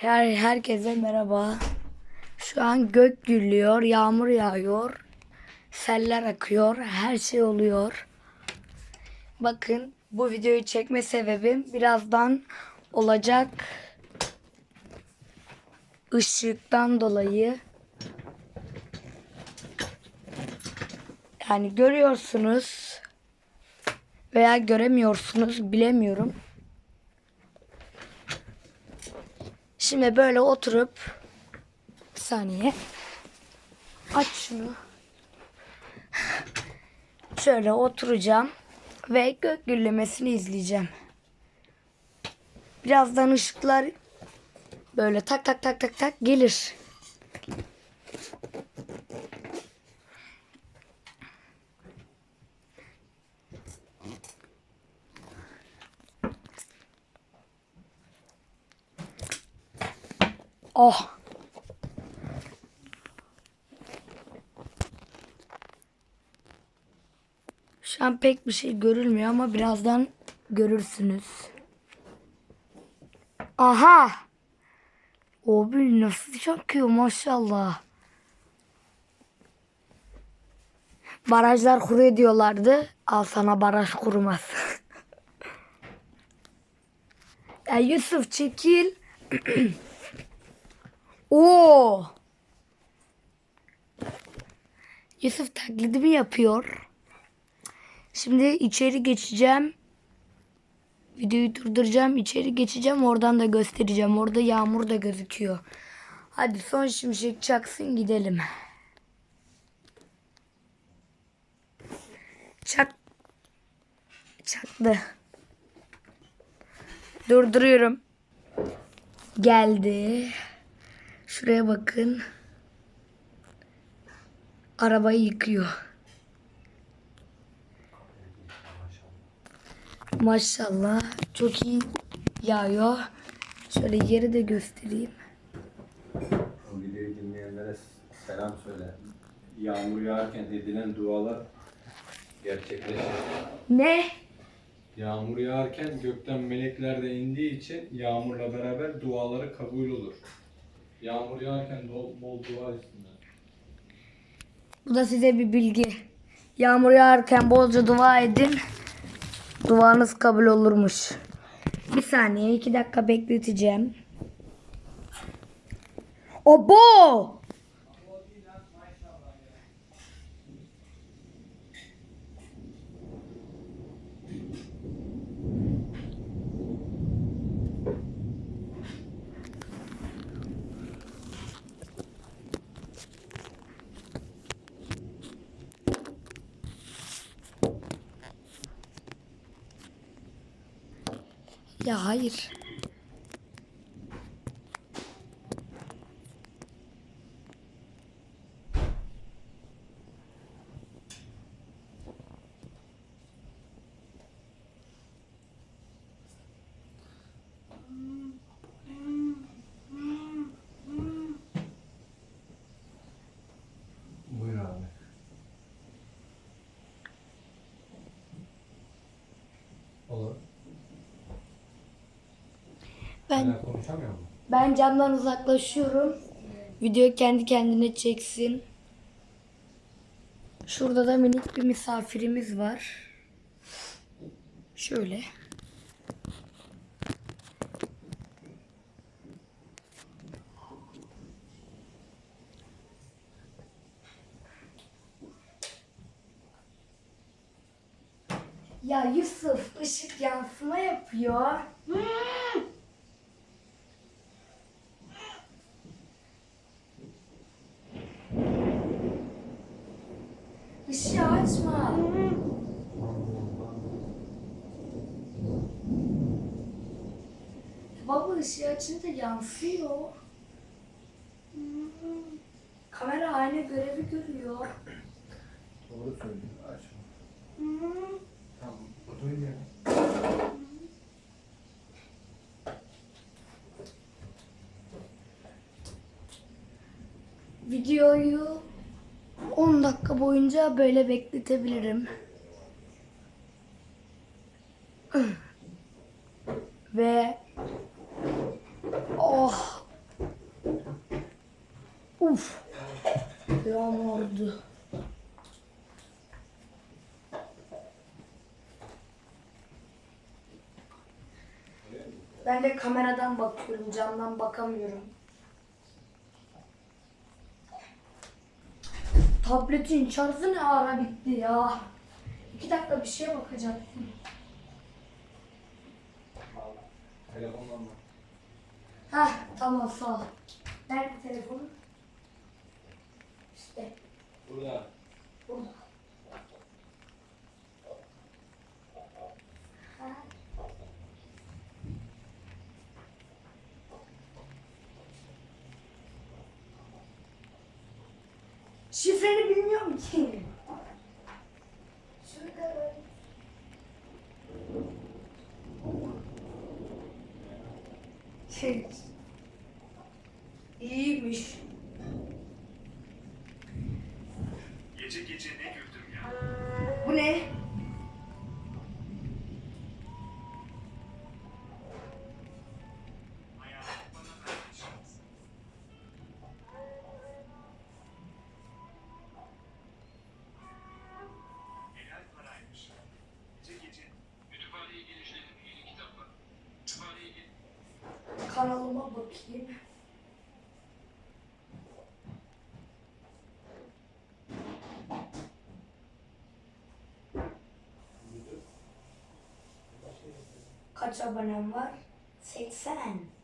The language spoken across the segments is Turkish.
Her herkese merhaba. Şu an gök gürlüyor, yağmur yağıyor, seller akıyor, her şey oluyor. Bakın bu videoyu çekme sebebim birazdan olacak ışıktan dolayı. Yani görüyorsunuz veya göremiyorsunuz bilemiyorum. Şimdi böyle oturup bir saniye aç şunu. Şöyle oturacağım ve gök gürlemesini izleyeceğim. Birazdan ışıklar böyle tak tak tak tak tak gelir. Oh. Şu an pek bir şey görülmüyor ama birazdan görürsünüz. Aha. Abi nasıl çakıyor maşallah. Barajlar kuruyor diyorlardı. Al sana baraj kurumaz. ya Yusuf çekil. Oo. Yusuf taklidimi yapıyor. Şimdi içeri geçeceğim. Videoyu durduracağım. içeri geçeceğim. Oradan da göstereceğim. Orada yağmur da gözüküyor. Hadi son şimşek çaksın gidelim. Çak. Çaktı. Durduruyorum. Geldi. Şuraya bakın. Arabayı yıkıyor. Maşallah. Çok iyi yağıyor. Şöyle yeri de göstereyim. Bu videoyu dinleyenlere selam söyle. Yağmur yağarken edilen dualar gerçekleşir. Ne? Yağmur yağarken gökten melekler de indiği için yağmurla beraber duaları kabul olur. Yağmur yağarken bol, bol dua etsinler. Bu da size bir bilgi. Yağmur yağarken bolca dua edin. Duanız kabul olurmuş. Bir saniye iki dakika bekleteceğim. Obo! Ya hayır. Buyur abi. Olur. Ben Ben konuşamıyor musun? ben camdan uzaklaşıyorum. Video kendi kendine çeksin. Şurada da minik bir misafirimiz var. Şöyle. Ya Yusuf ışık yansıma yapıyor. Işığı açma. Baba ışığı açınca yansıyor. Kamera aynı görevi görüyor. Doğru söylüyor. Açma. Tamam. Otur ya. Videoyu 10 dakika boyunca böyle bekletebilirim. Ve oh Uf. Yağmurdu. Ben de kameradan bakıyorum, camdan bakamıyorum. Tabletin şarjı ne ara bitti ya. İki dakika bir şeye bakacaktım. Telefondan bak. Heh tamam sağ ol. Nerede telefonu? İşte Burada. burada. Şifreni bilmiyorum ki. Şurada. Şey. İyiymiş. Gece gece ne güldüm ya. Bu ne? Bakayım. Kaç abonem var? 80.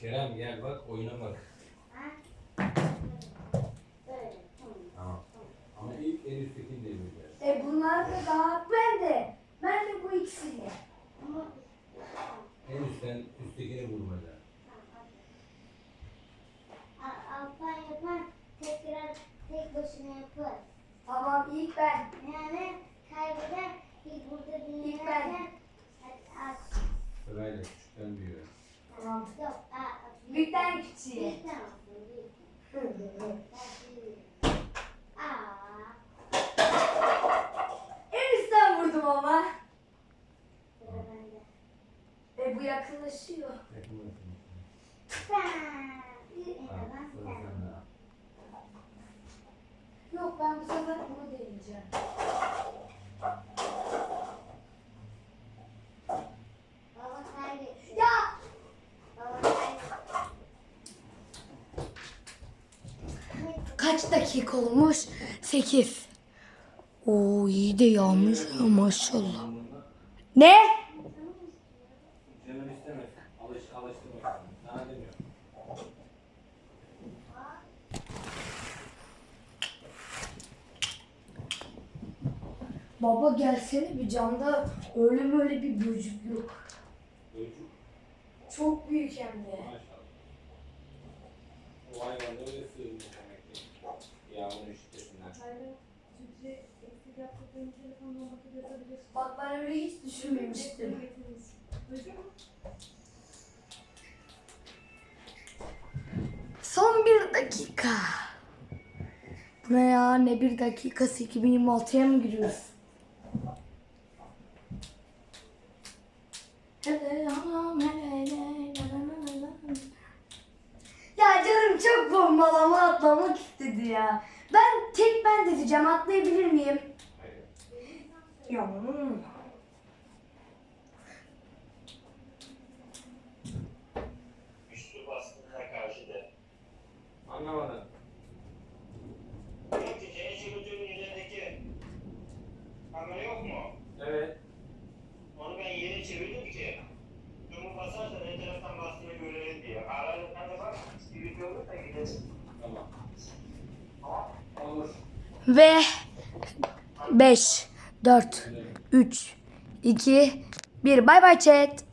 Kerem gel bak oyuna bak. Tamam. Ama ilk en üsttekini deneyeceğiz. E bunlar da daha ben de. Ben de bu ikisini. En üstten üsttekini vurmaca. Alpan yapar, tekrar tek başına yapar. Tamam ilk ben. Yani kaybeder, ilk burada İlk ben. dinlerken. Sırayla küçükten büyüğe. Yok, aa, Büyükten küçüğe. En üstten vurdum ama. E bu yakınlaşıyor. Yok ben bu sefer bunu deneyeceğim. Baba kaybetti. Ya Baba kaybetti. Kaç dakika olmuş? 8. Oo iyi de yağmış ya maşallah. Ne? Baba gelsene bir camda öyle böyle bir böcük yok. Çok büyük hem de. maşallah. O hayvan öyle ki. Bak ben öyle hiç düşünmemiştim. Son bir dakika. Ne ya? Ne bir dakikası? 2026'ya mı giriyoruz? De diyeceğim atlayabilir miyim? Güçlü baskınına karşı da. Anlamadım. Yöneticiye çürütüğün ilerideki kamera yok mu? Evet. Onu ben yeni çevirdim ki. Cumhur basarsa ne taraftan bastığını görelim diye. Aralıktan da bak. Bir video olursa gidelim. Tamam. Tamam. Olur. Ve 5, 4, 3, 2, 1. Bay bay chat.